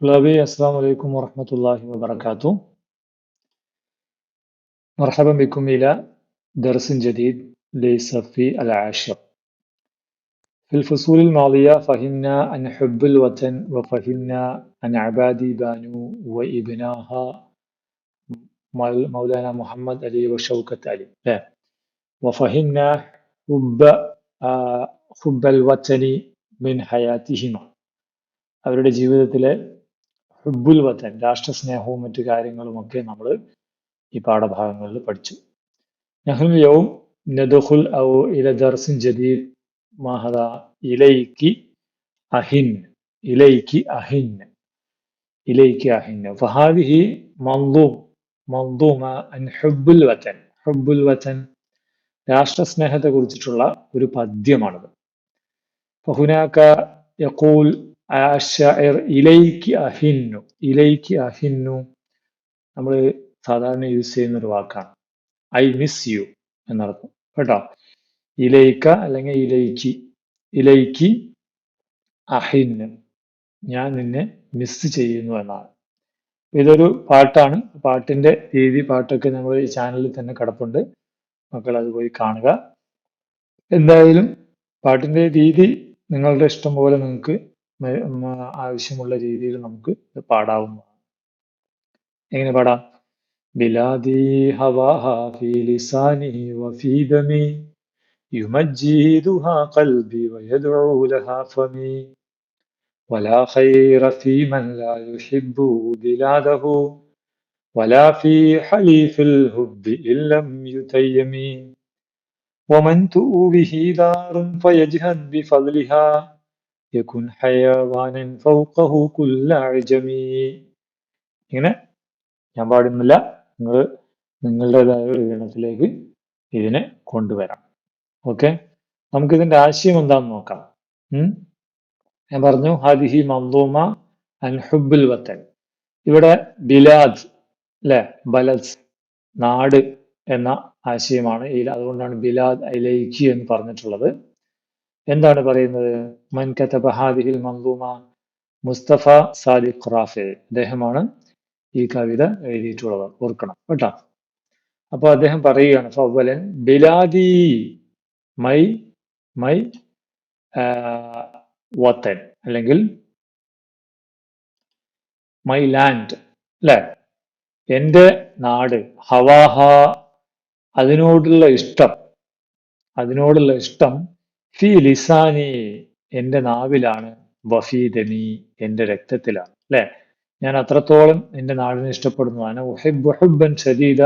طلابي السلام عليكم ورحمة الله وبركاته مرحبا بكم إلى درس جديد للصف العاشر في الفصول الماضية فهمنا عن حب الوطن وفهمنا عن عبادي بانو وابناها مولانا محمد علي وشوكة علي لا. وفهمنا حب آه، حب الوطن من حياتهما അവരുടെ ജീവിതത്തിലെ ഹിബുൽ വതൻ രാഷ്ട്രസ്നേഹവും മറ്റു കാര്യങ്ങളുമൊക്കെ നമ്മൾ ഈ പാഠഭാഗങ്ങളിൽ പഠിച്ചു. നഹ്നു യൗം ഔ ഇല ദർസിൻ ജദീദ് മഹദ ഇലൈക്ക് അഹിൻ ഇലൈക്ക് അഹിൻ ഇലൈക്ക് അഹിൻ. ഫഹാദിഹി മന്ദൂം മന്ദൂമ അൻ ഹുബുൽ വതൻ. ഹുബുൽ വതൻ രാഷ്ട്രസ്നേഹത്തെ കുറിച്ചിട്ടുള്ള ഒരു പദ്യമാണിത്. ഫഹുനാക്ക യഖൂൽ അഷായർ ഇലൈക്ക് അഹിന്നു. ഇലൈക്ക് അഹിന്നു നമ്മൾ സാധാരണ യൂസ് ചെയ്യുന്ന ഒരു വാക്കാണ്. ഐ മിസ് യു എന്നർത്ഥം. കേട്ടോ? ഇലൈക്ക അല്ലെങ്കിൽ ഇലൈക്ക്. ഇലൈക്ക് അഹിന്നു. ഞാൻ നിന്നെ മിസ് ചെയ്യുന്നു എന്നാണ്. ഇതൊരു പാട്ടാണ്. പാട്ടിന്റെ രീതി പാട്ടൊക്കെ നമ്മൾ ഈ ചാനലിൽ തന്നെ കിടപ്പുണ്ട്. മക്കൾ അത് പോയി കാണുക. എന്തായാലും പാട്ടിന്റെ രീതി നിങ്ങളുടെ ഇഷ്ടം പോലെ നിങ്ങൾക്ക് ആവശ്യമുള്ള രീതിയിൽ നമുക്ക് പാടാവുന്നതാണ് എങ്ങനെ പാടാം ബിലാദി ഹവാഹ ഫീ ലിസാനി വഫീ ദമി يمجدها قلبي ويدعو لها فمي ولا خير في من لا يحب بلاده ولا في حليف الهب إن لم يتيم ومن تؤوبه دار فيجهد بفضلها യകുൻ ഹയവാനൻ ഫൗഖഹു കുല്ല ഇങ്ങനെ ഞാൻ പാടുന്നില്ല. നിങ്ങൾ നിങ്ങളുടേതായ ഒരു ഗണത്തിലേക്ക് ഇതിനെ കൊണ്ടുവരാം. ഓക്കെ? ഇതിന്റെ ആശയം എന്താണെന്ന് നോക്കാം. ഞാൻ പറഞ്ഞു ഹദിഹി മന്ദൂമ അൻ ഹുബുൽ വത്തൻ. ഇവിടെ ബിലാദ് അല്ലെ? ബലസ് നാട് എന്ന ആശയമാണ്. അതുകൊണ്ടാണ് ബിലാദ് ഐലൈക്കി എന്ന് പറഞ്ഞിട്ടുള്ളത്. എന്താണ് പറയുന്നത്? മൻ കതബ ഹാദിഹിൽ മന്ദൂമ മുസ്തഫ സാദിഖ് റാഫെ. അദ്ദേഹമാണ് ഈ കവിത എഴുതിയിട്ടുള്ളത്. ഓർക്കണം കേട്ടോ. അപ്പൊ അദ്ദേഹം പറയുകയാണ് ഫവലൻ ബിലാദി മൈ മൈ വത്തൻ അല്ലെങ്കിൽ മൈ ലാൻഡ് അല്ലെ? എന്റെ നാട് ഹവാഹ അതിനോടുള്ള ഇഷ്ടം അതിനോടുള്ള ഇഷ്ടം ഫി ലിസാനി എന്റെ നാവിലാണ് വഫീദമി എന്റെ രക്തത്തിലാണ് അല്ലെ? ഞാൻ അത്രത്തോളം എന്റെ നാടിനെ ഇഷ്ടപ്പെടുന്നതാണ് ഉഹിബ് ഹുബൻ ഷദീദ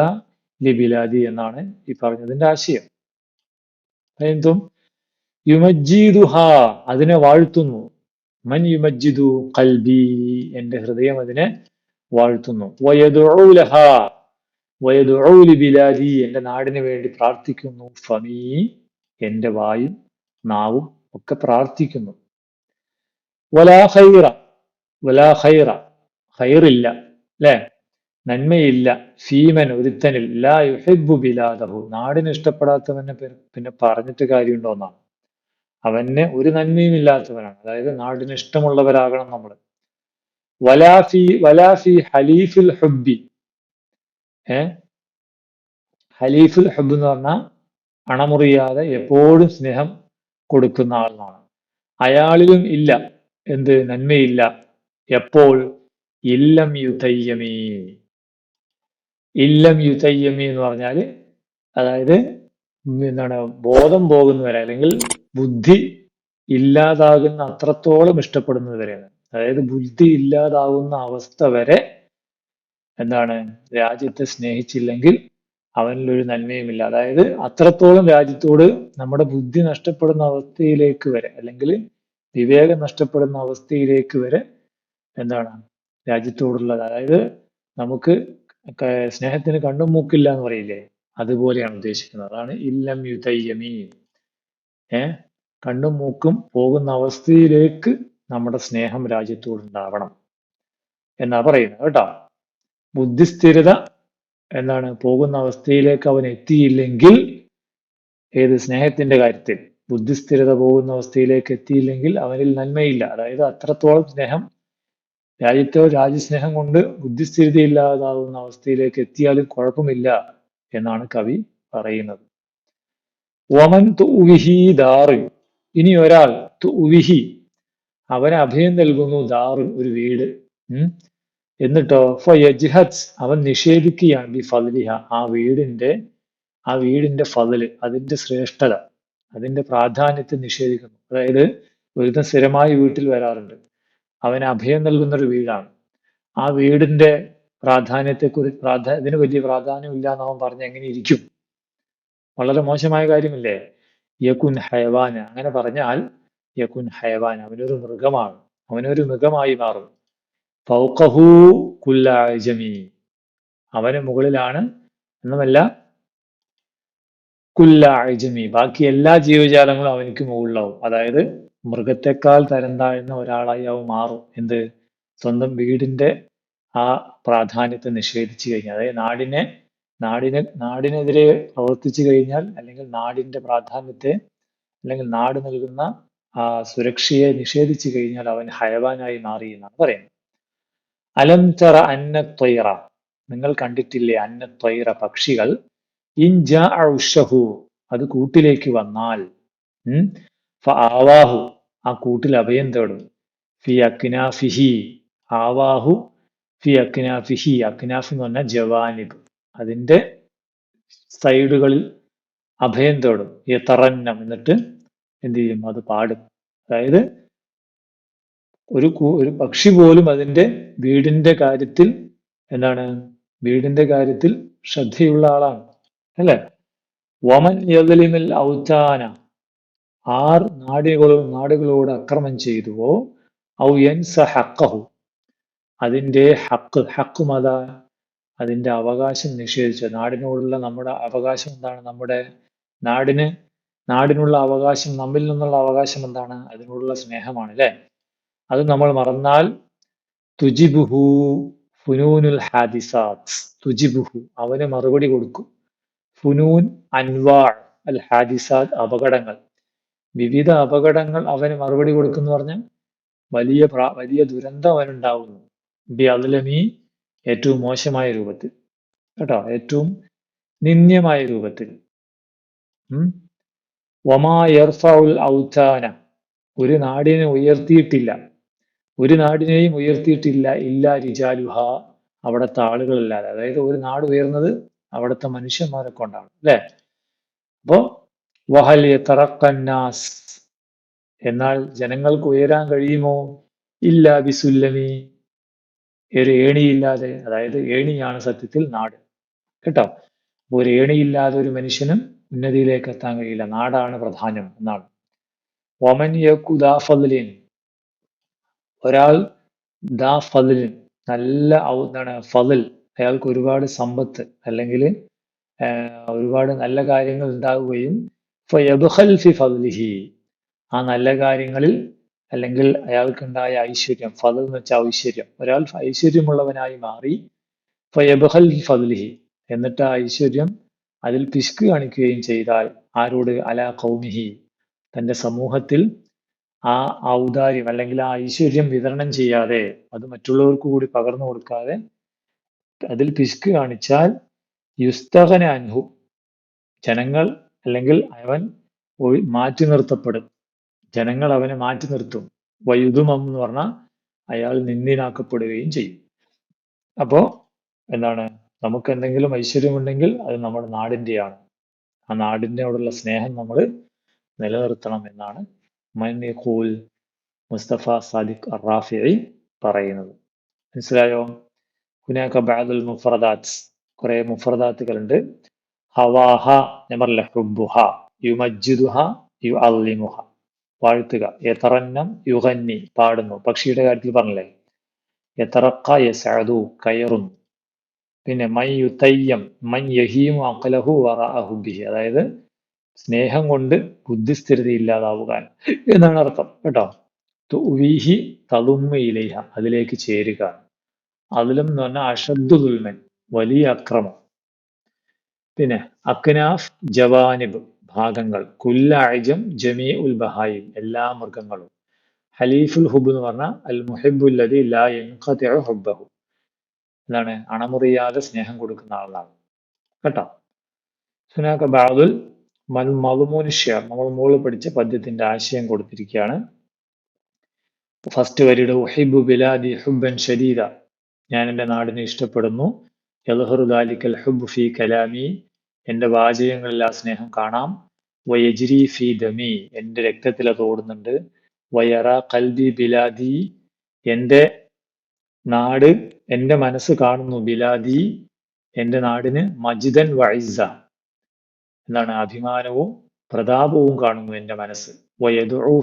ലിബിലാദി എന്നാണ് ഈ പറഞ്ഞതിന്റെ ആശയം. എന്തും? യുമജ്ജീദുഹ അതിനെ വാഴ്ത്തുന്നു. മൻ യുമജിദു കൽബി എന്റെ ഹൃദയം അതിനെ വാഴ്ത്തുന്നു. വയദുലഹ വയദുലി ബിലാദി എന്റെ നാടിന് വേണ്ടി പ്രാർത്ഥിക്കുന്നു. ഫമീ എന്റെ വായും നാവും ഒക്കെ പ്രാർത്ഥിക്കുന്നു. വലാ ഖൈറ വലാ ഖൈറ ഹൈറില്ല അല്ലേ? നന്മയില്ല ഫീമൻ ഒരുത്തനിൽ. ലാ യുഹിബു ബിലാദഹു. നാടിന് ഇഷ്ടപ്പെടാത്തവനെ പിന്നെ പറഞ്ഞിട്ട് കാര്യമുണ്ടോ എന്നാണ്. അവന് ഒരു നന്മയും ഇല്ലാത്തവനാണ്. അതായത് നാടിന് ഇഷ്ടമുള്ളവരാകണം നമ്മൾ. വലാഫി വലാഫി ഹലീഫുൽ ഹബ്ബി. ഏ? ഹലീഫുൽ ഹബ്ബ് എന്ന് പറഞ്ഞാൽ അണമുറിയാതെ എപ്പോഴും സ്നേഹം കൊടുക്കുന്ന ആളാണ്. അയാളിലും ഇല്ല. എന്ത്? നന്മയില്ല. എപ്പോൾ? ഇല്ലം യുതയ്യമീ. ഇല്ലം യുതയ്യമേ എന്ന് പറഞ്ഞാൽ അതായത് എന്താണ്? ബോധം പോകുന്നവരെ അല്ലെങ്കിൽ ബുദ്ധി ഇല്ലാതാകുന്ന അത്രത്തോളം ഇഷ്ടപ്പെടുന്നവരെയാണ് അതായത് ബുദ്ധി ഇല്ലാതാകുന്ന അവസ്ഥ വരെ എന്താണ്? രാജ്യത്തെ സ്നേഹിച്ചില്ലെങ്കിൽ അവനിൽ ഒരു നന്മയുമില്ല. അതായത് അത്രത്തോളം രാജ്യത്തോട് നമ്മുടെ ബുദ്ധി നഷ്ടപ്പെടുന്ന അവസ്ഥയിലേക്ക് വരെ അല്ലെങ്കിൽ വിവേകം നഷ്ടപ്പെടുന്ന അവസ്ഥയിലേക്ക് വരെ എന്താണ് രാജ്യത്തോടുള്ളത്. അതായത് നമുക്ക് സ്നേഹത്തിന് കണ്ണും മൂക്കില്ല എന്ന് പറയില്ലേ? അതുപോലെയാണ് ഉദ്ദേശിക്കുന്നത്. അതാണ് ഇല്ലം യുതയ്യമീ. ഏ? കണ്ണും മൂക്കും പോകുന്ന അവസ്ഥയിലേക്ക് നമ്മുടെ സ്നേഹം രാജ്യത്തോടുണ്ടാവണം എന്നാ പറയുന്നത് കേട്ടോ. ബുദ്ധിസ്ഥിരത എന്താണ്? പോകുന്ന അവസ്ഥയിലേക്ക് അവൻ എത്തിയില്ലെങ്കിൽ ഏത് സ്നേഹത്തിന്റെ കാര്യത്തിൽ? ബുദ്ധിസ്ഥിരത പോകുന്ന അവസ്ഥയിലേക്ക് എത്തിയില്ലെങ്കിൽ അവനിൽ നന്മയില്ല. അതായത് അത്രത്തോളം സ്നേഹം രാജ്യത്തോ രാജ്യസ്നേഹം കൊണ്ട് ബുദ്ധിസ്ഥിരത ഇല്ലാതാവുന്ന അവസ്ഥയിലേക്ക് എത്തിയാലും കുഴപ്പമില്ല എന്നാണ് കവി പറയുന്നത്. ഓമൻ തുവിഹി ദാറ്. ഇനി ഒരാൾ തുവിഹി അവന് അഭയം നൽകുന്നു ദാറ് ഒരു വീട്. എന്നിട്ടോ ഫയജിഹത്ത് അവൻ നിഷേധിക്കുകയാണ് ബി ഫലിഹ ആ വീടിന്റെ ആ വീടിന്റെ ഫതിൽ അതിന്റെ ശ്രേഷ്ഠത അതിന്റെ പ്രാധാന്യത്തെ നിഷേധിക്കുന്നു. അതായത് ഒരുത്തൻ സ്ഥിരമായി വീട്ടിൽ വരാറുണ്ട്. അവന് അഭയം നൽകുന്ന ഒരു വീടാണ്. ആ വീടിന്റെ പ്രാധാന്യത്തെ പ്രാധാന്യത്തെക്കുറിച്ച് പ്രാധാന്യ ഇതിന് വലിയ പ്രാധാന്യമില്ല എന്ന് അവൻ പറഞ്ഞ് എങ്ങനെ ഇരിക്കും? വളരെ മോശമായ കാര്യമില്ലേ? യകുൻ ഹയവാന അങ്ങനെ പറഞ്ഞാൽ യകുൻ ഹയവാൻ അവനൊരു മൃഗമാണ്. അവനൊരു മൃഗമായി മാറും. ഫൗഖഹു കുല്ല അജമി അവന് മുകളിലാണ് എന്നുമല്ല കുല്ല അജമി ബാക്കി എല്ലാ ജീവജാലങ്ങളും അവനിക്ക് മുകളിലാവും. അതായത് മൃഗത്തെക്കാൾ തരം താഴ്ന്ന ഒരാളായി അവൻ മാറും. എന്ത്? സ്വന്തം വീടിന്റെ ആ പ്രാധാന്യത്തെ നിഷേധിച്ചു കഴിഞ്ഞാൽ. അതായത് നാടിനെ നാടിനെ നാടിനെതിരെ പ്രവർത്തിച്ചു കഴിഞ്ഞാൽ അല്ലെങ്കിൽ നാടിന്റെ പ്രാധാന്യത്തെ അല്ലെങ്കിൽ നാട് നൽകുന്ന ആ സുരക്ഷയെ നിഷേധിച്ചു കഴിഞ്ഞാൽ അവൻ ഹയവാനായി മാറി എന്നാണ് പറയുന്നത്. അലം തറ അന്നത്വൈറ നിങ്ങൾ കണ്ടിട്ടില്ലേ അന്ന അന്നത്വൈറ പക്ഷികൾ? ഇൻജ ഔഷഹു അത് കൂട്ടിലേക്ക് വന്നാൽ ആവാഹു. ആ കൂട്ടിൽ അഭയം തേടും. ഫി അക്നാഫിഹി. ആവാഹു ഫി അക്നാഫിഹി. അക്നാഫ് എന്ന് പറഞ്ഞാൽ ജവാനിബ്. അതിന്റെ സൈഡുകളിൽ അഭയം തേടും. ഈ തറന്നം എന്നിട്ട് എന്ത് ചെയ്യും? അത് പാടും. അതായത് ഒരു ഒരു പക്ഷി പോലും അതിന്റെ വീടിന്റെ കാര്യത്തിൽ എന്താണ്? വീടിന്റെ കാര്യത്തിൽ ശ്രദ്ധയുള്ള ആളാണ്. അല്ലേ? വമൻ യദലിമിൽ ഔത്താന. ആർ നാടുകളോ നാടുകളോട് അക്രമം ചെയ്തുവോ? ഔ യൻസ ഹക്കഹു അതിന്റെ ഹക്ക് ഹക്കും അതാ. അതിന്റെ അവകാശം നിഷേധിച്ച നാടിനോടുള്ള നമ്മുടെ അവകാശം എന്താണ്? നമ്മുടെ നാടിന് നാടിനുള്ള അവകാശം നമ്മിൽ നിന്നുള്ള അവകാശം എന്താണ്? അതിനോടുള്ള സ്നേഹമാണ് അല്ലേ? അത് നമ്മൾ മറന്നാൽ തുജിബുഹു ഫുനൂനുൽ ഹാദിസാത്ത് തുജിബുഹു അവന് മറുപടി കൊടുക്കും. ഫുനൂൻ അൻവാൾ അൽ ഹാദിസാത്ത് അപകടങ്ങൾ. വിവിധ അപകടങ്ങൾ അവന് മറുപടി കൊടുക്കുന്നു പറഞ്ഞാൽ വലിയ വലിയ ദുരന്തം അവനുണ്ടാവുന്നു. ബി അദ്ലമി ഏറ്റവും മോശമായ രൂപത്തിൽ. കേട്ടോ? ഏറ്റവും നിന്ദ്യമായ രൂപത്തിൽ. വമാ യർഫഉൽ ഒരു നാടിനെ ഉയർത്തിയിട്ടില്ല. ഒരു നാടിനെയും ഉയർത്തിയിട്ടില്ല ഇല്ല റിജാലുഹ അവിടുത്തെ ആളുകളല്ലാതെ. അതായത് ഒരു നാട് ഉയർന്നത് അവിടുത്തെ മനുഷ്യന്മാരെ കൊണ്ടാണ് അല്ലെ? അപ്പോ വഹലിയ തറക്കന്നാസ് എന്നാൽ ജനങ്ങൾക്ക് ഉയരാൻ കഴിയുമോ? ഇല്ല ബിസുല്ലമി. ഒരു ഏണിയില്ലാതെ അതായത് ഏണിയാണ് സത്യത്തിൽ നാട്. കേട്ടോ? ഒരു ഏണിയില്ലാതെ ഒരു മനുഷ്യനും ഉന്നതിയിലേക്ക് എത്താൻ കഴിയില്ല. നാടാണ് പ്രധാനം എന്നാണ്. ഒമൻ യക്കുദാഫലിൻ ഒരാൾ ദാ ഫതിലിൻ നല്ല എന്താണ് ഫതിൽ അയാൾക്ക് ഒരുപാട് സമ്പത്ത് അല്ലെങ്കിൽ ഒരുപാട് നല്ല കാര്യങ്ങൾ ഉണ്ടാവുകയും ഫി ഫതിലിഹി ആ നല്ല കാര്യങ്ങളിൽ അല്ലെങ്കിൽ അയാൾക്കുണ്ടായ ഐശ്വര്യം ഫതിൽ എന്ന് വെച്ചാൽ ഐശ്വര്യം. ഒരാൾ ഐശ്വര്യമുള്ളവനായി മാറി ഫയബഹൽ ഫതിലിഹി എന്നിട്ട് ആ ഐശ്വര്യം അതിൽ പിശുക്ക് കാണിക്കുകയും ചെയ്താൽ ആരോട്? അല കൗമിഹി തന്റെ സമൂഹത്തിൽ ആ ഔദാര്യം അല്ലെങ്കിൽ ആ ഐശ്വര്യം വിതരണം ചെയ്യാതെ അത് മറ്റുള്ളവർക്ക് കൂടി പകർന്നു കൊടുക്കാതെ അതിൽ പിശുക്ക് കാണിച്ചാൽ യുസ്തകന അൻഹു. ജനങ്ങൾ അല്ലെങ്കിൽ അവൻ മാറ്റി നിർത്തപ്പെടും. ജനങ്ങൾ അവനെ മാറ്റി നിർത്തും. വൈദുമം എന്ന് പറഞ്ഞാൽ അയാൾ നിന്ദിനാക്കപ്പെടുകയും ചെയ്യും. അപ്പോ എന്താണ്? നമുക്ക് എന്തെങ്കിലും ഐശ്വര്യമുണ്ടെങ്കിൽ അത് നമ്മുടെ നാടിന്റെയാണ്. ആ നാടിനോടുള്ള സ്നേഹം നമ്മൾ നിലനിർത്തണം എന്നാണ് മൈനിഖൂൽ മുസ്തഫ സാദിഖ് അറാഫിഇ പറയുന്നത്. മനസ്സിലായോ? ഹുനാക്ക ബാദുൽ മുഫറദാത്ത്. കുറെ മുഫറദാത്തുകളുണ്ട്. ഹവാഹ ഞാൻ പറഞ്ഞില്ല ഹുബുഹ യുമജ്ജിദുഹ യു അല്ലിമുഹ വാഴ്ത്തുക. യതറന്നം യുഗന്നി പാടുന്നു. പക്ഷിയുടെ കാര്യത്തിൽ പറഞ്ഞില്ലേ? യതറക്ക യസഅദു കയറുന്നു പിന്നെ മൈ യുതയ്യം മൈ യഹീമു അഖലഹു വറഅഹുബിഹി അതായത് സ്നേഹം കൊണ്ട് ബുദ്ധിസ്ഥിരത ഇല്ലാതാവുക എന്നാണ് അർത്ഥം കേട്ടോ? തുവീഹി തളുമ്മ അതിലേക്ക് ചേരുക. അതിലും എന്ന് പറഞ്ഞാൽ അഷദ്ദുൽമൻ വലിയ അക്രമം. പിന്നെ അക്നാഫ് ജവാനിബ് ഭാഗങ്ങൾ കുല്ലാഴ്ജം ജമീ ഉൽ ബഹായിം എല്ലാ മൃഗങ്ങളും. ഹലീഫുൽ ഹുബ് എന്ന് പറഞ്ഞാൽ അൽ മുഹിബുല്ലതി ലാ യൻഖതിഉ ഹുബ്ബഹു. എന്താണ്? അണമുറിയാതെ സ്നേഹം കൊടുക്കുന്ന ആളാണ്. കേട്ടോ? സുനാക്ക ബാദുൽ മൽ മളുമൂനിഷ്യ നമ്മൾ മുകളിൽ പഠിച്ച പദ്യത്തിന്റെ ആശയം കൊടുത്തിരിക്കുകയാണ്. ഫസ്റ്റ് വരിയുടെ ഉഹിബു ബിലാദി ഹുബൻ ഷദീദ ഞാൻ എന്റെ നാടിനെ ഇഷ്ടപ്പെടുന്നു. യൽഹറു ദാലിക്കൽ ഹുബ് ഫി കലാമി. എന്റെ വാചകങ്ങളിൽ ആ സ്നേഹം കാണാം. വയജ്രി ഫി ദമി. എന്റെ രക്തത്തിൽ അത് ഓടുന്നുണ്ട്. വയറ കൽബി ബിലാദി. എന്റെ നാട് എന്റെ മനസ്സ് കാണുന്നു ബിലാദി. എന്റെ നാടിന് മജിദൻ വൈസ എന്താണ് അഭിമാനവും പ്രതാപവും കാണുന്നു എന്റെ മനസ്സ്. വയദു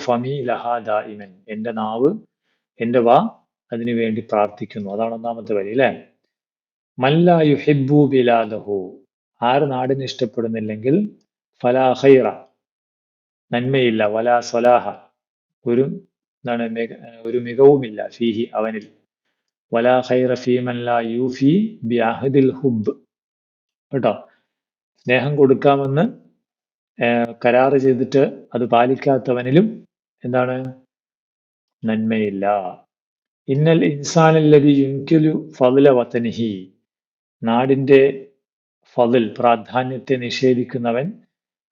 എന്റെ നാവ് എന്റെ വാ അതിനു വേണ്ടി പ്രാർത്ഥിക്കുന്നു. അതാണ് ഒന്നാമത്തെ വരി അല്ലേ? മല്ല യുഹിബു ബിലാദഹു ആര് നാടിനെ ഇഷ്ടപ്പെടുന്നില്ലെങ്കിൽ ഫലാ ഹൈറ നന്മയില്ല. വലാ സ്വലാഹ. ഒരു എന്താണ് ഒരു മികവുമില്ല. ഫീഹി അവനിൽ. വലാ ഹൈറ ഫീമൻ ലാ യൂഫി ബി അഹദിൽ ഹുബ് കേട്ടോ? സ്നേഹം കൊടുക്കാമെന്ന് കരാറ് ചെയ്തിട്ട് അത് പാലിക്കാത്തവനിലും എന്താണ്? നന്മയില്ല. ഇന്നൽ ഇൻസാനല്ലതി യുൻകിലു ഫതില വതനിഹി. നാടിന്റെ ഫതിൽ പ്രാധാന്യത്തെ നിഷേധിക്കുന്നവൻ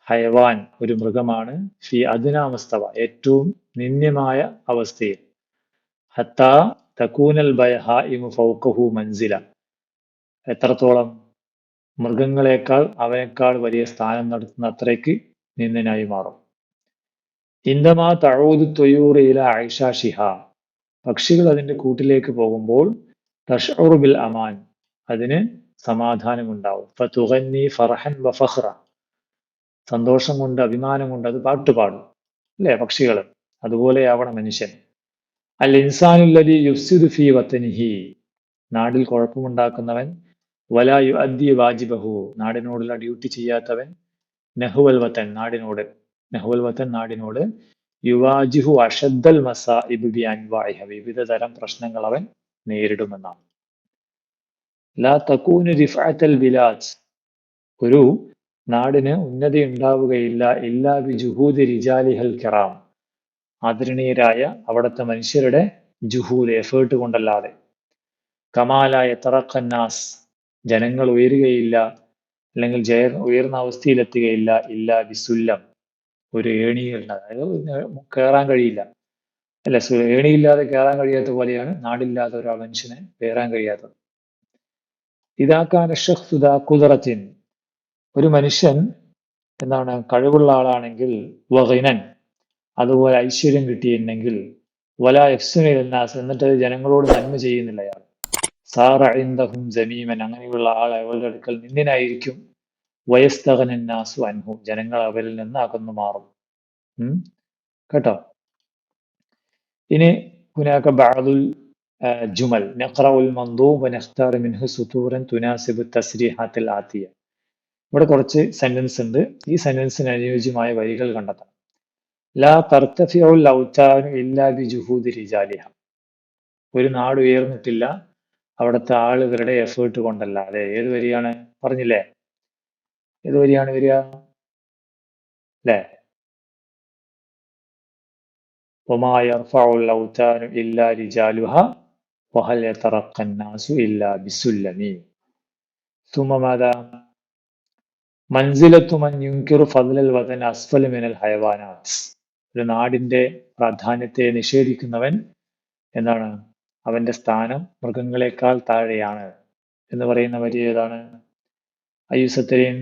ഹയവാൻ ഒരു മൃഗമാണ്. ഫി അതിനാമസ്തവ ഏറ്റവും നിന്ദ്യമായ അവസ്ഥയിൽ. ഹത്താ തക്കൂനൽ ഇമു ഫൗക്കഹു മൻസില. എത്രത്തോളം മൃഗങ്ങളെക്കാൾ അവനേക്കാൾ വലിയ സ്ഥാനം നടത്തുന്ന അത്രയ്ക്ക് നിന്ദനായി മാറും. ഇന്ദമാ തഴൂത് തൊയ്യൂറിയില ആയിഷ ഷിഹ പക്ഷികൾ അതിന്റെ കൂട്ടിലേക്ക് പോകുമ്പോൾ തഷറുബിൽ ബിൽ അമാൻ അതിന് സമാധാനമുണ്ടാവും. ഫതുഗന്നി ഫർഹൻ വഫഹ്റ സന്തോഷം കൊണ്ട് അഭിമാനം കൊണ്ട് അത് പാട്ടുപാടും അല്ലേ പക്ഷികൾ? അതുപോലെയാവണം മനുഷ്യൻ. അൽ ഇൻസാനുല്ലതി യുഫ്സിദു ഫി വത്തനിഹി നാടിൽ കുഴപ്പമുണ്ടാക്കുന്നവൻ വലാ യു അദ്ദി വാജിബഹു. നാടിനോടുള്ള ഡ്യൂട്ടി ചെയ്യാത്തവൻ നെഹുവൽ വത്തൻ നാടിനോട്. നെഹുവൽ വത്തൻ നാടിനോട് യുവാജിഹു അഷദ്ദൽ മസാഇബ് ബി അൻവാഇഹ. വിവിധ തരം പ്രശ്നങ്ങൾ അവൻ നേരിടുമെന്നാണ്. ലാ തക്കൂനു റിഫഅത്തൽ ബിലാദ് ഒരു നാടിന് ഉന്നതി ഉണ്ടാവുകയില്ല ഇല്ലാ ബി ജുഹൂദി റിജാലിഹൽ കിറാം. ആദരണീയരായ അവിടുത്തെ മനുഷ്യരുടെ ജുഹൂദ് എഫേർട്ട് കൊണ്ടല്ലാതെ. കമാലായ തറക്കന്നാസ്. ജനങ്ങൾ ഉയരുകയില്ല അല്ലെങ്കിൽ ജയ ഉയർന്ന അവസ്ഥയിലെത്തുകയില്ല ഇല്ല ബിസുല്ലം ഒരു ഏണികളുണ്ട് അതായത് കയറാൻ കഴിയില്ല. അല്ല ഏണിയില്ലാതെ കയറാൻ കഴിയാത്ത പോലെയാണ് നാടില്ലാത്ത ഒരാൾ മനുഷ്യനെ കയറാൻ കഴിയാത്തത്. ഇതാക്കാൻ ഷഖ്സുദ കുതിറത്തിൻ ഒരു മനുഷ്യൻ എന്താണ് കഴിവുള്ള ആളാണെങ്കിൽ വഹിനൻ അതുപോലെ ഐശ്വര്യം കിട്ടിയിട്ടുണ്ടെങ്കിൽ വല എഫ്സുനിൽ എന്നിട്ട് ജനങ്ങളോട് നന്മ ചെയ്യുന്നില്ല അയാൾ. സാറ ഇന്ദഹും ജമീമൻ അങ്ങനെയുള്ള ആൾ അയാളുടെ അടുക്കൽ നിന്നിനായിരിക്കും വയസ്തകനാസു അൻഹു ജനങ്ങൾ അവരിൽ നിന്ന് അകന്നു മാറും കേട്ടോ ഇനി هناك بعض الجمل نقرأ المنظوم ونختار منه سطورا تناسب التسريحات الآتية ഇവിടെ കുറച്ച് സെന്റൻസ് ഉണ്ട് ഈ സെന്റൻസിന് അനുയോജ്യമായ വരികൾ കണ്ടെത്താം ലാ തർത്തഫിഉൽ ഔതാനു ഇല്ലാ ബി ജുഹൂദി റിജാലിഹ ഒരു നാട് ഉയർന്നിട്ടില്ല അവിടുത്തെ ആളുകളുടെ എഫേർട്ട് കൊണ്ടല്ലാതെ. ഏത് വരിയാണ്? പറഞ്ഞില്ലേ? ഏത് വരിയാണ് വരിക? അല്ലേ ഒരു നാടിന്റെ പ്രാധാന്യത്തെ നിഷേധിക്കുന്നവൻ എന്താണ് അവന്റെ സ്ഥാനം മൃഗങ്ങളെക്കാൾ താഴെയാണ് എന്ന് പറയുന്ന വരി ഏതാണ് അയ്യുസത്തരീൻ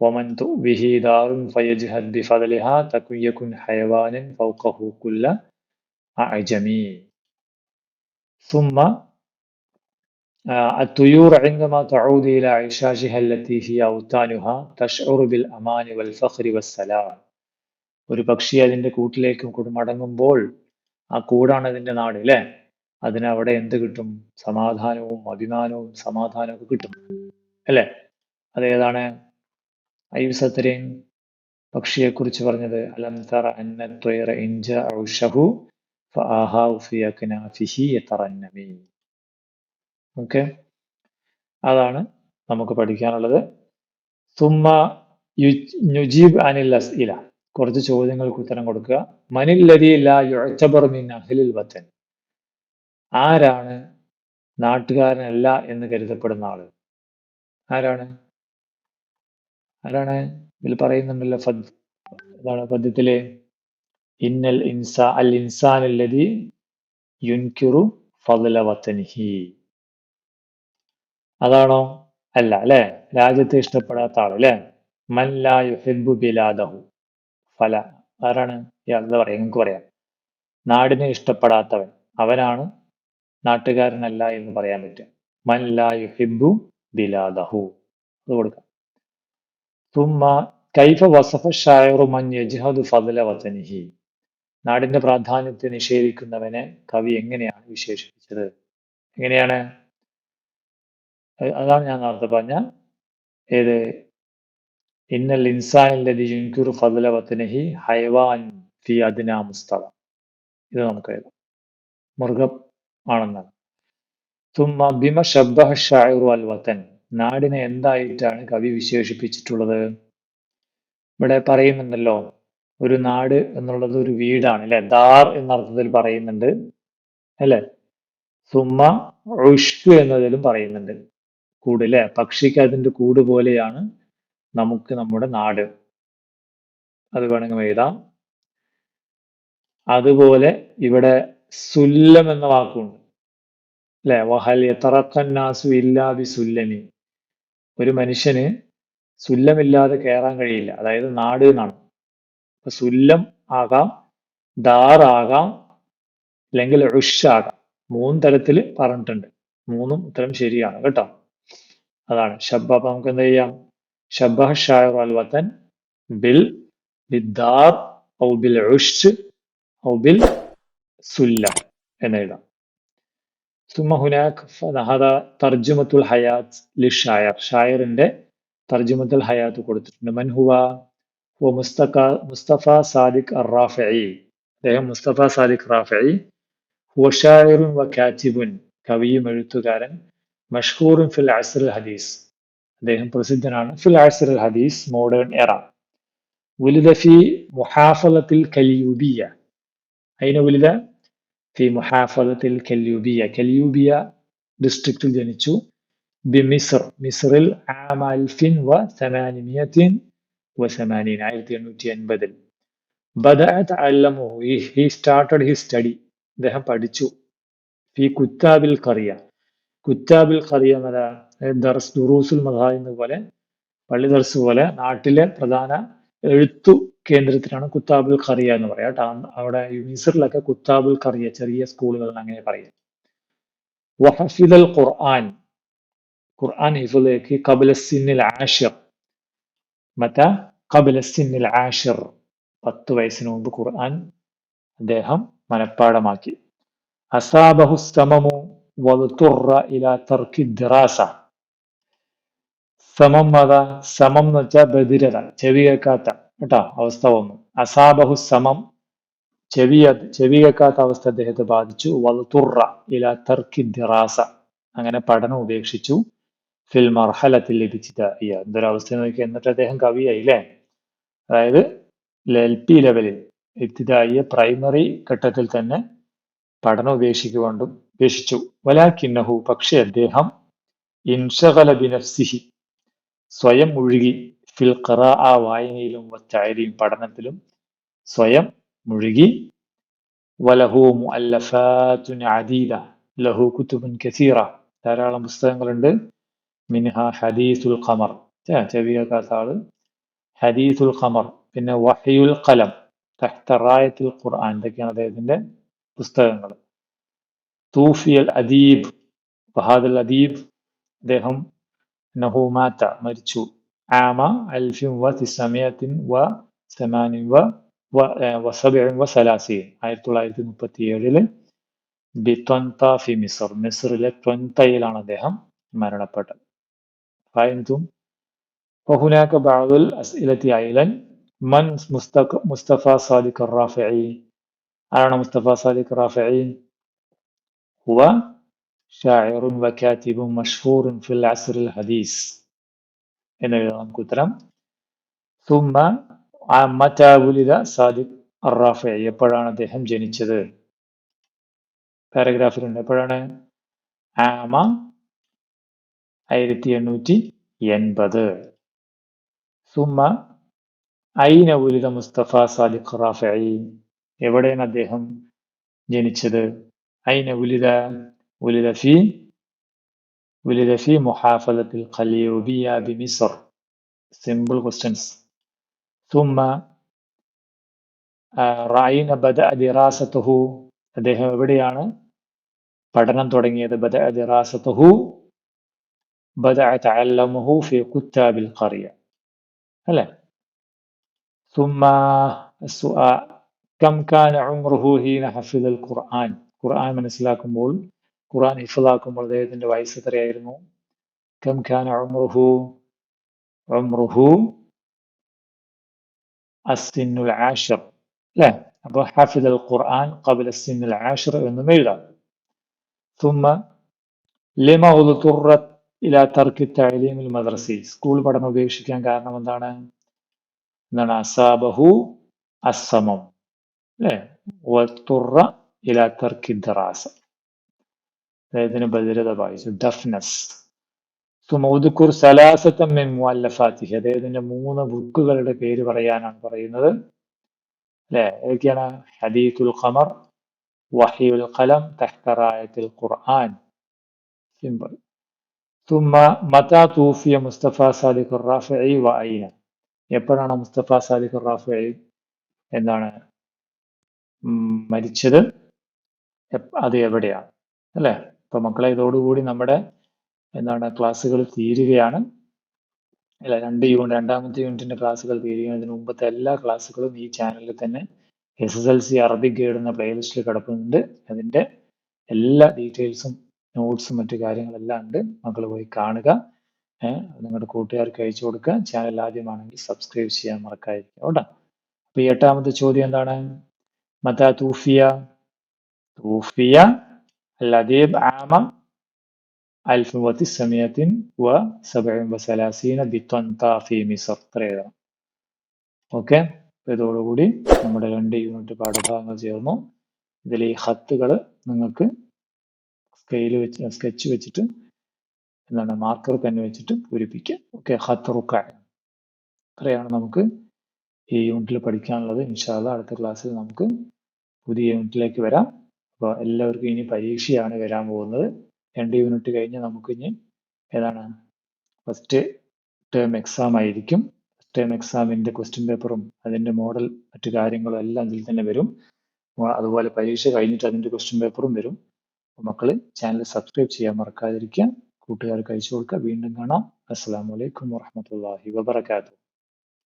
ومن به دار فيجهد بفضلها تكن يكن حيوانا فوقه كل أعجمي ثم الطيور عندما تعود إلى عشاشها التي هي أوتانها تشعر بالأمان والفخر والسلام ഒരു പക്ഷി അതിന്റെ കൂട്ടിലേക്ക് മടങ്ങുമ്പോൾ ആ കൂടാണ് അതിന്റെ നാട് അല്ലേ അതിനവിടെ എന്ത് കിട്ടും? സമാധാനവും അഭിമാനവും സമാധാനവും ഒക്കെ കിട്ടും അല്ലേ? അതേതാണ് പക്ഷിയെ കുറിച്ച് പറഞ്ഞത് ഓക്കെ? അതാണ് നമുക്ക് പഠിക്കാനുള്ളത്. സുമ്മ നുജീബ് അനിൽ അസ്ഇല കുറച്ച് ചോദ്യങ്ങൾക്ക് ഉത്തരം കൊടുക്കുക. മനില്ലതി ലാ യുഅ്തബർ മിൻ അഹ്ലിൽ വത്തൻ ആരാണ് നാട്ടുകാരനല്ല എന്ന് കരുതപ്പെടുന്ന ആൾ? ആരാണ്? ആരാണ്? ഇതിൽ പറയുന്നുണ്ടല്ലോ ഫദ് എന്താണ് പദ്യത്തിലെ. ഇന്നൽ ഇൻസാ അൽ ഇൻസാൻ അല്ലതി യുൻകിറു ഫضല വത്തനിഹി അതാണോ? അല്ല അല്ലെ? രാജ്യത്തെ ഇഷ്ടപ്പെടാത്ത ആൾ അല്ലെ? മൻ ലാ യുഹിബ്ബു ബിലാദഹു. ഫല ആരാണ്? എന്താ പറയാ. നിങ്ങൾക്ക് പറയാം. നാടിനെ ഇഷ്ടപ്പെടാത്തവൻ. അവനാണ് നാട്ടുകാരനല്ല എന്ന് പറയാൻ പറ്റും മൻ ലാ യുഹിബു ബിലാദഹു. അത് കൊടുക്കാം. തുമ്മ കൈഫ വസഫ ഷായറു മൻ യജ്ഹദു വതനിഹി നാടിന്റെ പ്രാധാന്യത്തെ നിഷേധിക്കുന്നവനെ കവി എങ്ങനെയാണ് വിശേഷിപ്പിച്ചത്? എങ്ങനെയാണ്? അതാണ് ഞാൻ നേരത്തെ പറഞ്ഞ ഏത് ഇന്നൽ ഇൻസാനില്ലതി യുൻകുറു ഫضല വതനിഹി ഹൈവാൻ ഫി അദ്നാ മുസ്തവ ഇത് നമുക്ക് എഴുതാം. മൃഗം ആണെന്നാണ്. തുമ്മ ബിമ ഷബ്ബഹ ഷായുർ അൽ വതൻ നാടിനെ എന്തായിട്ടാണ് കവി വിശേഷിപ്പിച്ചിട്ടുള്ളത്? ഇവിടെ പറയുന്നുണ്ടല്ലോ ഒരു നാട് എന്നുള്ളത് ഒരു വീടാണ് അല്ലെ? ദാർ എന്ന അർത്ഥത്തിൽ പറയുന്നുണ്ട് അല്ലെ? സുമ്മ ഉഷ്കു എന്നതിലും പറയുന്നുണ്ട്. കൂട് പക്ഷിക്ക് അതിന്റെ കൂട് പോലെയാണ് നമുക്ക് നമ്മുടെ നാട്. അത് വേണമെങ്കിൽ എഴുതാം. അതുപോലെ ഇവിടെ സുല്ലം എന്ന വാക്കുണ്ട്. അല്ലെ? വഹൽ യത്തറക്കന്നാസു ഇല്ലാ ബി സുല്ലമി ഒരു മനുഷ്യന് സുല്ലമില്ലാതെ കയറാൻ കഴിയില്ല. അതായത് നാട് എന്നാണ്. അപ്പൊ സുല്ലം ആകാം ദാറാകാം അല്ലെങ്കിൽ ഋഷാകാം മൂന്ന് തരത്തിൽ പറഞ്ഞിട്ടുണ്ട്. മൂന്നും ഉത്തരം ശരിയാണ്. കേട്ടോ? അതാണ്. ഷബ്ബ അപ്പൊ നമുക്ക് എന്ത് ചെയ്യാം? ഷബ്ബ ഷായർ അൽ വത്തൻ ബിൽ ബിദ്ദാർ ഔ ബിൽ ഉഷ് ഔ ബിൽ സുല്ലം എന്നെഴുതാം ثم هناك هذا ترجمة الحياة للشاعر ഷായറിന്റെ തർജുമത്തുൽ ഹയാത്ത് കൊടുത്തിട്ടുണ്ട് മൻ ഹുവ ഹുവ മുസ്തഫ മുസ്തഫ സാദിഖ് അറാഫി അദ്ദേഹം മുസ്തഫ സാദിഖ് റാഫി ഹുവ ഷായറുൻ വ കാറ്റിബുൻ കവിയും എഴുത്തുകാരൻ മഷ്ഹൂറുൻ ഫിൽ അസർ ഹദീസ് അദ്ദേഹം പ്രസിദ്ധനാണ് ഫിൽ അസർ ഹദീസ് മോഡേൺ എറ ولد في محافظة الكليوبية أين ولد؟ في محافظة الكليوبية كليوبية ഡിസ്ട്രിക്റ്റിൽ ജനിച്ചു ബിമിസ്ർ മിസ്റിൽ ആമ അൽഫിൻ വ സമാനിമിയത്തിൻ വ സമാനീൻ ആയിരത്തി എണ്ണൂറ്റി എൺപതിൽ ബദഅത്ത് അല്ലമുഹു ഹി സ്റ്റാർട്ടഡ് ഹി സ്റ്റഡി അദ്ദേഹം പഠിച്ചു ഫി കുത്താബിൽ കറിയ കുത്താബിൽ കറിയ എന്നത് ദർസ് ദുറൂസുൽ മദാഹിന്ന് പോലെ പള്ളി ദർസ് പോലെ നാട്ടിലെ പ്രധാന എഴുത്തു കേന്ദ്രത്തിനാണ് കുത്താബുൽ ഖറിയ എന്ന് പറയാം. കേട്ടോ അവിടെ മിസറിലൊക്കെ കുത്താബുൽ ഖറിയ ചെറിയ സ്കൂളുകൾ അങ്ങനെ പറയാം. വഹഫിദൽ ഖുർആൻ ഖുർആൻ ഹിഫുലേക്ക് കബലസിന്നിൽ ആഷിർ മറ്റ കബലസിന്നിൽ ആഷിർ പത്ത് വയസ്സിന് മുമ്പ് ഖുർആൻ അദ്ദേഹം മനഃപ്പാടമാക്കി അസാബഹു സമമു വതുറ ഇല തർക്കി ദിറാസ. സമം അത സമം എന്ന് വെച്ചാൽ ബധിരത ചെവി കേൾക്കാത്ത കേട്ടോ അവസ്ഥ വന്നു. അസാബഹു സമം ചെവി ചെവി കേൾക്കാത്ത അവസ്ഥ അദ്ദേഹത്തെ ബാധിച്ചു. വതുറ ഇല തർക്കി ദിറാസ. അങ്ങനെ പഠനം ഉപേക്ഷിച്ചു. ഫിൽ മർഹലത്തിൽ അയ്യ എന്തൊരവസ്ഥ നോക്കി എന്നിട്ട് അദ്ദേഹം കവിയായി അല്ലേ അതായത് എൽ പി ലെവലിൽ ഇബ്തിദായിയ പ്രൈമറി ഘട്ടത്തിൽ തന്നെ പഠനം ഉപേക്ഷിക്കുകൊണ്ടും ഉപേക്ഷിച്ചു. വലാക്കിന്നഹു പക്ഷെ അദ്ദേഹം ഇൻഷകല ബിനഫ്സിഹി സ്വയം മുഴുകി ഫിൽ ഖറ ആ വായനയിലും വച്ചായരിയും പഠനത്തിലും സ്വയം മുഴുകി വലഹു മുഅല്ലഫാത്തുൻ അദീല ലഹു കുത്തുബുൻ കസീറ ധാരാളം പുസ്തകങ്ങളുണ്ട്. മിൻഹ ഹദീസുൽ ഖമർ. ചെവിയ കാസാൾ. ഹദീസുൽ ഖമർ പിന്നെ വഹയുൽ കലം തഹ്തറായത്തുൽ ഖുർആൻ ഇതൊക്കെയാണ് അദ്ദേഹത്തിന്റെ പുസ്തകങ്ങൾ തൂഫിയൽ അദീബ് വഹാദുൽ അദീബ് അദ്ദേഹം നഹുമാത്ത മരിച്ചു ആമ അൽഫിൻ വ തിസമിയത്തിൻ വ സമാനിൻ വ വസബിൻ വ സലാസീൻ ആയിരത്തി തൊള്ളായിരത്തി മുപ്പത്തി ഏഴില് ബിത്വന്ത ഫി മിസർ മിസറിലെ ത്വന്തയിലാണ് അദ്ദേഹം മരണപ്പെട്ടത് ഫൈൻതും وهناك بعض الأسئلة أيضا من مصطفى صادق الرافعي ആരാണ് മുസ്തഫ സാദിഖ് റാഫി ഹുവ ഷായറും വക്കാത്തിബും മഷ്ഹൂറും ഫിൽ അസുൽ ഹദീസ് എന്നെഴുതാം നമുക്ക് ഉത്തരം തുമ്മ മറ്റാവുലിത സാദിഖ് റാഫി എപ്പോഴാണ് അദ്ദേഹം ജനിച്ചത്? പാരഗ്രാഫിലുണ്ട് എപ്പോഴാണ്? ആമ ആയിരത്തി എണ്ണൂറ്റി എൺപത് സുമ ഐന ഉലിത മുസ്തഫ സാദിഖ് റാഫി എവിടെയാണ് അദ്ദേഹം ജനിച്ചത് ഐന ഉലിത ഉലിത ഫി ഉലിത ഫി മുഹാഫലത്തിൽ ഖലിയൂബിയ ബി മിസർ സിമ്പിൾ ക്വസ്റ്റ്യൻസ് സുമ റായിന ബദ ദിറാസത്തുഹു അദ്ദേഹം എവിടെയാണ് പഠനം തുടങ്ങിയത് ബദ ദിറാസത്തുഹു ബദ തഅല്ലമുഹു ഫി കുത്താബിൽ ഖറിയ അല്ലേ ثم السؤال كم كان عمره حين حفظ القرآن ഖുർആൻ മനസ്സിലാക്കുമ്പോൾ ഖുർആൻ ഹിഫലാക്കുമ്പോൾ അദ്ദേഹത്തിന്റെ വയസ്സ് എത്രയായിരുന്നു കം ഖാൻ ഉംറുഹു ഉംറുഹു അസ്സിന്നുൽ ആഷിർ അല്ലേ അപ്പോൾ ഹാഫിദ് അൽ ഖുർആൻ قبل السن العاشر എന്നും എഴുതാം ثم لما اضطرت ഇലാ തർക്ക് തഅലീമിൽ മദ്രസി സ്കൂൾ പഠനം ഉപേക്ഷിക്കാൻ കാരണം എന്താണ് എന്താണ് അസാബഹു അസമം അല്ലേ വത്തുറ ഇലാ തർക്ക് ദറാസ അദ്ദേഹത്തിന് ബദിരത വായിച്ചു ഡഫ്നസ് സുമൗദുക്കുർ സലാസത്തം മിൻ മുഅല്ലഫാത്തിഹി അദ്ദേഹത്തിന്റെ മൂന്ന് ബുക്കുകളുടെ പേര് പറയാനാണ് പറയുന്നത് അല്ലെ ഏതൊക്കെയാണ് ഹദീത്തുൽ ഖമർ വഹിയുൽ ഖലം തഹ്തറായത്തുൽ ഖുർആൻ സിമ്പിൾ ثم متى توفي മുസ്തഫ സാദിഖ് റാഫിഇ വഅയിന എപ്പോഴാണ് മുസ്തഫ സാദിഖ് റാഫിഇ എന്താണ് മരിച്ചത് അത് എവിടെയാണ്? അല്ലേ? അപ്പൊ മക്കളെ ഇതോടുകൂടി നമ്മുടെ എന്താണ് ക്ലാസ്സുകൾ തീരുകയാണ്. അല്ല രണ്ട് യൂണിറ്റ് രണ്ടാമത്തെ യൂണിറ്റിന്റെ ക്ലാസ്സുകൾ തീരുകയാണ്. മുമ്പത്തെ എല്ലാ ക്ലാസ്സുകളും ഈ ചാനലിൽ തന്നെ S S L C Arabic guide എന്ന പ്ലേലിസ്റ്റിൽ കിടക്കുന്നുണ്ട് അതിന്റെ എല്ലാ ഡീറ്റെയിൽസും നോട്ട്സും മറ്റു കാര്യങ്ങളെല്ലാം ഉണ്ട്. മക്കൾ പോയി കാണുക. നിങ്ങളുടെ കൂട്ടുകാർക്ക് അയച്ചു കൊടുക്കുക. ചാനൽ ആദ്യമാണെങ്കിൽ സബ്സ്ക്രൈബ് ചെയ്യാൻ മറക്കാതിരിക്കുക. കേട്ടോ? അപ്പൊ ഈ എട്ടാമത്തെ ചോദ്യം എന്താണ്? മത തൂഫിയ തൂഫിയ അല്ലദീബ് ആമ ألف وتسعمائة وسبع وثلاثين بطنطا في مصر ഇത്ര എഴുതണം ഓക്കെ ഇതോടുകൂടി നമ്മുടെ രണ്ട് യൂണിറ്റ് പാഠഭാഗങ്ങൾ ചേർന്നു ഇതിൽ ഈ ഹത്തുകൾ നിങ്ങൾക്ക് സ്കെയിൽ വെച്ച് സ്കെച്ച് വെച്ചിട്ട് എന്താണ് മാർക്കർ പെൻ വെച്ചിട്ട് പൂരിപ്പിക്കുക ഓക്കെ ഹത്തറുക്ക ഇത്രയാണ് നമുക്ക് ഈ യൂണിറ്റിൽ പഠിക്കാനുള്ളത് ഇൻഷാല്ല അടുത്ത ക്ലാസ്സിൽ നമുക്ക് പുതിയ യൂണിറ്റിലേക്ക് വരാം. അപ്പോൾ എല്ലാവർക്കും ഇനി പരീക്ഷയാണ് വരാൻ പോകുന്നത്. രണ്ട് യൂണിറ്റ് കഴിഞ്ഞ് നമുക്ക് ഇനി ഏതാണ്? ഫസ്റ്റ് ടേം എക്സാം ആയിരിക്കും. ഫസ്റ്റ് ടേം എക്സാമിന്റെ ക്വസ്റ്റ്യൻ പേപ്പറും അതിന്റെ മോഡൽ മറ്റു കാര്യങ്ങളും എല്ലാം ഇതിൽ തന്നെ വരും. അതുപോലെ പരീക്ഷ കഴിഞ്ഞിട്ട് അതിന്റെ ക്വസ്റ്റ്യൻ പേപ്പറും വരും. മക്കൾ ചാനൽ സബ്സ്ക്രൈബ് ചെയ്യാൻ മറക്കാതിരിക്കുക. കൂട്ടുകാർക്ക് അയച്ചു കൊടുക്കുക. വീണ്ടും കാണാം. അസ്സാം വലൈക്കും വാഹമത്തല്ലാഹി വബർക്കാത്തു